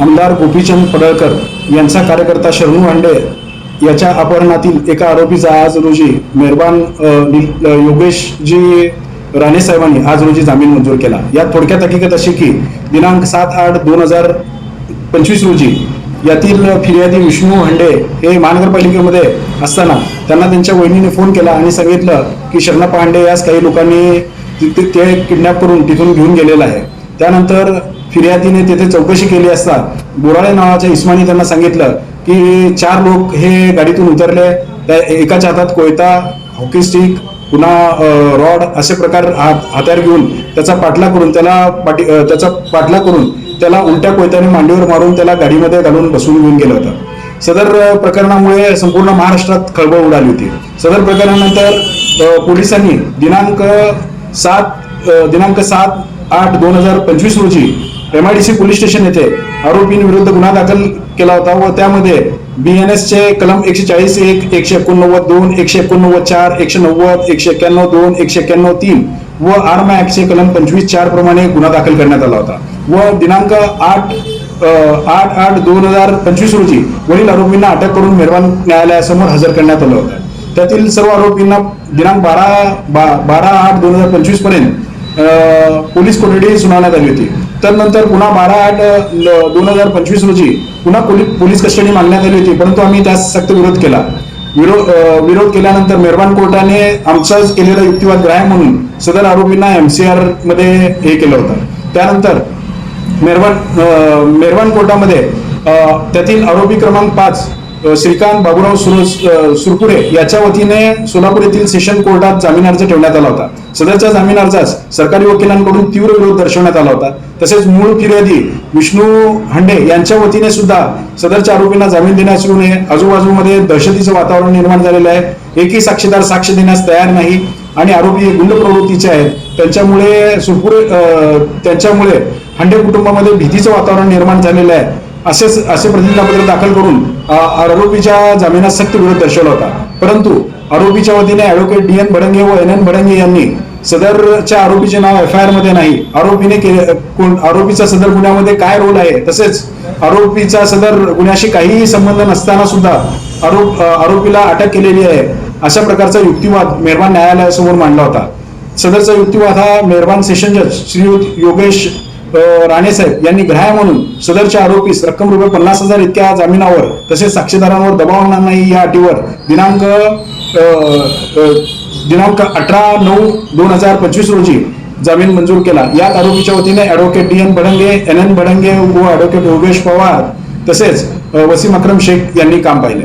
आमदार गोपीचंद पडळकर यांचा कार्यकर्ता शरणू हांडे याच्या अपहरणातील एका आरोपीचा आज रोजी मेहरबान योगेशजी राणे साहेबांनी आज रोजी जामीन मंजूर केला. यात थोडक्यात हकीकत अशी की दिनांक सात आठ दोन हजार पंचवीस रोजी यातील फिर्यादी विष्णू हंडे हे महानगरपालिकेमध्ये असताना त्यांना त्यांच्या वहिनीने फोन केला आणि सांगितलं की शरणप्पा हांडे यास काही लोकांनी तिथे ते किडनॅप करून तिथून घेऊन गेलेलं आहे. त्यानंतर फिर्यादीने तेथे चौकशी केली असता बोराळे नावाच्या इस्मानी त्यांना सांगितलं की चार लोक हे गाडीतून उतरले. त्या एकाच्या हातात कोयता हॉकी स्टिक पुन्हा रॉड असे प्रकार हात घेऊन त्याचा पाठला करून त्याला पाठी त्याचा पाठला करून त्याला उलट्या कोयत्याने मांडीवर मारून त्याला गाडीमध्ये घालून बसवून घेऊन गेलं होतं. सदर प्रकरणामुळे संपूर्ण महाराष्ट्रात खळबळ उडाली होती. सदर प्रकरणानंतर पोलिसांनी दिनांक सात दिनांक सात आठ दोन हजार पंचवीस रोजी M I D C police station येथे आरोपींविरुद्ध गुन्हा दाखल केला होता व त्यामध्ये बी एन एस चे कलम एकशे चाळीस एक एकशे एकोणनव्वद दोन एकशे एकोणनव्वद चार एकशे नव्वद एकशे एक्क्याण्णव दोन एकशे एक्क्याण्णव तीन व आर्म ऍक्टचे कलम पंचवीस चार प्रमाणे गुन्हा दाखल करण्यात आला होता. व दिनांक आठ आठ आठ दोन हजार पंचवीस रोजी वरील आरोपींना अटक करून मेहरबान न्यायालयासमोर हजर करण्यात आलं होतं. त्यातील सर्व आरोपींना दिनांक बारा बा- बारा आठ दोन हजार पंचवीसपर्यंत पोलीस कोठडी सुनावण्यात आली होती. तर नंतर पुन्हा बारा आठ दोन हजार पंचवीस रोजी पुन्हा पोलीस कस्टडी मागण्यात आली होती परंतु आम्ही त्यास सक्त विरोध केला. विरोध विरोध केल्यानंतर मेहरबान कोर्टाने आमचाच केलेला युक्तिवाद ग्राह्य म्हणून सदर आरोपींना एमसीआरमध्ये हे केलं होतं. त्यानंतर मेहरबान मेहरबान कोर्टामध्ये त्यातील आरोपी क्रमांक पाच श्रीकांत बाबूराव सुरपुरे याच्या वतीने सोलापूर येथील सेशन कोर्टात जामीन अर्ज ठेवण्यात आला होता. सदरच्या जामीन अर्जास सरकारी वकिलांकडून तीव्र विरोध दर्शवण्यात आला होता. तसेच मूळ फिर्यादी विष्णू हंडे यांच्या वतीने सुद्धा सदरच्या आरोपींना जामीन देण्यास येऊ नये. आजूबाजूमध्ये दहशतीचं वातावरण निर्माण झालेलं आहे. एकही साक्षीदार साक्ष देण्यास तयार नाही आणि आरोपी हे गुंड प्रवृत्तीचे आहेत. त्यांच्यामुळे सुरपुरे त्यांच्यामुळे हंडे कुटुंबामध्ये भीतीचं वातावरण निर्माण झालेलं आहे. असेच असे प्रतिज्ञापत्र दाखल करून आरोपीच्या जामिनात सक्त विरोध दर्शवला होता. परंतु आरोपीच्या वतीने ऍडव्होकेट डी एन भडंगे व एन एन भडंगे यांनी सदरच्या आरोपीचे नाव एफ आय आरमध्ये नाही. आरोपीने कोण- आरोपीचा सदर गुन्ह्यामध्ये काय रोल आहे? तसेच आरोपीचा सदर गुन्ह्याशी काहीही संबंध नसताना सुद्धा आरोप आरोपीला अटक केलेली आहे अशा प्रकारचा युक्तिवाद मेहरबान न्यायालयासमोर मांडला होता. सदरचा युक्तिवाद हा मेहरबान सेशन जज श्रीयुत योगेश राणे साहेब यांनी ग्राह्य म्हणून सदरच्या आरोपीस रक्कम रुपये पन्नास हजार इतक्या जामिनावर तसेच साक्षीदारांवर दबाव आणणार नाही या अटीवर दिनांक दिनांक अठरा नऊ दोन हजार पंचवीस रोजी जामीन मंजूर केला. यात आरोपीच्या वतीने advocate D N Bhadange N N Bhadange व ॲडव्होकेट योगेश पवार तसेच वसीम अक्रम शेख यांनी काम पाहिले.